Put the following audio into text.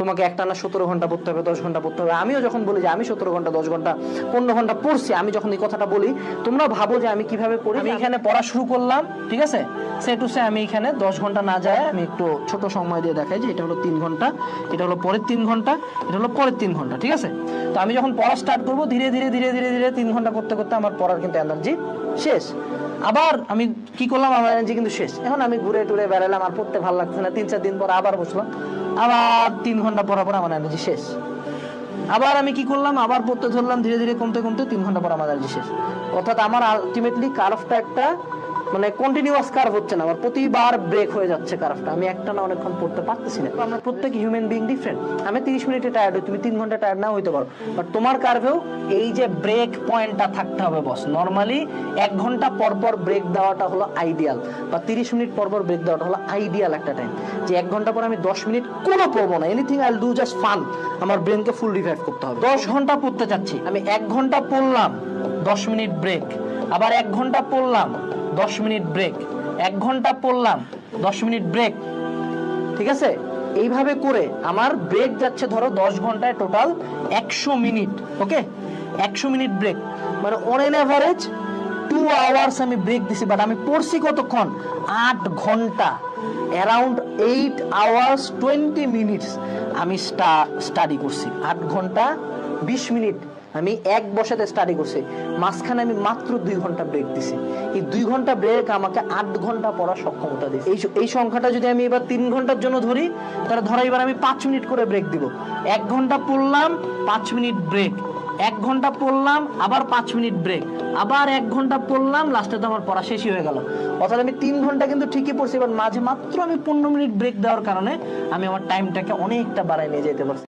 তোমাকে একটা না সতেরো ঘণ্টা পড়তে হবে দশ ঘণ্টা পড়তে হবে। আমিও যখন বলি যে আমি সতেরো ঘণ্টা দশ ঘণ্টা পনেরো ঘণ্টা পড়ছি আমি যখন এই কথাটা বলি তোমরা ভাবো যে আমি কীভাবে পড়ি। আমি এখানে পড়া শুরু করলাম ঠিক আছে? সে টু সে আমি এখানে দশ ঘণ্টা না যায় আমি একটু ছোট সময় দিয়ে দেখাই যে এটা হলো তিন ঘণ্টা এটা হলো পরের তিন ঘণ্টা এটা হলো পরের তিন ঘণ্টা ঠিক আছে? তো আমি যখন পড়া স্টার্ট করব ধীরে ধীরে ধীরে ধীরে ধীরে তিন ঘণ্টা করতে করতে আমার পড়ার কিন্তু এনার্জি শেষ। আবার আমি কি করলাম? আমার এনার্জি কিন্তু শেষ। এখন আমি ঘুরে টুরে বেড়ালাম আর পড়তে ভালো লাগছে না। তিন চার দিন পর আবার বসলাম। আবার তিন ঘণ্টা পরে পর আমার এনার্জি শেষ। আবার আমি কি করলাম? আবার পড়তে ধরলাম, ধীরে ধীরে কমতে কমতে তিন ঘণ্টা পর আমার এনার্জি শেষ। অর্থাৎ আমার আলটিমেটলি কারফটা একটা মানে কন্টিনিউয়াস কার্ভ হচ্ছে না আমার প্রতিবার ব্রেক হয়ে যাচ্ছে কার্ভটা আমি একটা না অনেকক্ষণ পড়তে পারতেছি না। আমরা প্রত্যেক হিউম্যান বিং ডিফারেন্ট আমি তিরিশ মিনিটে টায়ার্ড হই, তুমি তিন ঘণ্টা টায়ার্ড নাও হইতে পারো। বাট তোমার কার্ভেও এই যে ব্রেক পয়েন্টটা থাকতে হবে বস নর্মালি এক ঘণ্টা পর পর ব্রেক দেওয়াটা হলো আইডিয়াল বা তিরিশ মিনিট পর পর ব্রেক দেওয়াটা হলো আইডিয়াল একটা টাইম যে এক ঘণ্টা পর আমি দশ মিনিট কোনো পড়ব না। Anything I do just fun আমার ব্রেনকে ফুল রিভাইভ করতে হবে। দশ ঘণ্টা পড়তে চাচ্ছি। আমি এক ঘণ্টা পড়লাম, দশ মিনিট ব্রেক আবার এক ঘণ্টা পড়লাম, দশ মিনিট ব্রেক এক ঘণ্টা পড়লাম, দশ মিনিট ব্রেক ঠিক আছে? এইভাবে করে আমার ব্রেক যাচ্ছে ধরো দশ ঘন্টায় টোটাল একশো মিনিট ওকে একশো মিনিট ব্রেক মানে on an average two hours আমি ব্রেক দিছি বাট আমি পড়ছি কতক্ষণ? আট ঘণ্টা। Around eight hours twenty minutes আমি স্টাডি করছি। আট ঘণ্টা, বিশ মিনিট। আমি এক বসাতে স্টাডি করছি, মাঝখানে আমি মাত্র দুই ঘণ্টা ব্রেক দিছি। এই দুই ঘণ্টা ব্রেক আমাকে আট ঘণ্টা পড়ার সক্ষমতা দিচ্ছে এই এই সংখ্যাটা যদি আমি এবার তিন ঘণ্টার জন্য ধরি, তাহলে ধরো এবার আমি পাঁচ মিনিট করে ব্রেক দিব। এক ঘণ্টা পড়লাম, পাঁচ মিনিট ব্রেক এক ঘণ্টা পড়লাম, আবার পাঁচ মিনিট ব্রেক আবার এক ঘণ্টা পড়লাম লাস্টে তো আমার পড়া শেষই হয়ে গেল। অর্থাৎ আমি তিন ঘণ্টা কিন্তু ঠিকই পড়ছি এবার মাঝে মাত্র আমি পনেরো মিনিট ব্রেক দেওয়ার কারণে আমি আমার টাইমটাকে অনেকটা বাড়ায় নিয়ে যেতে পারছি।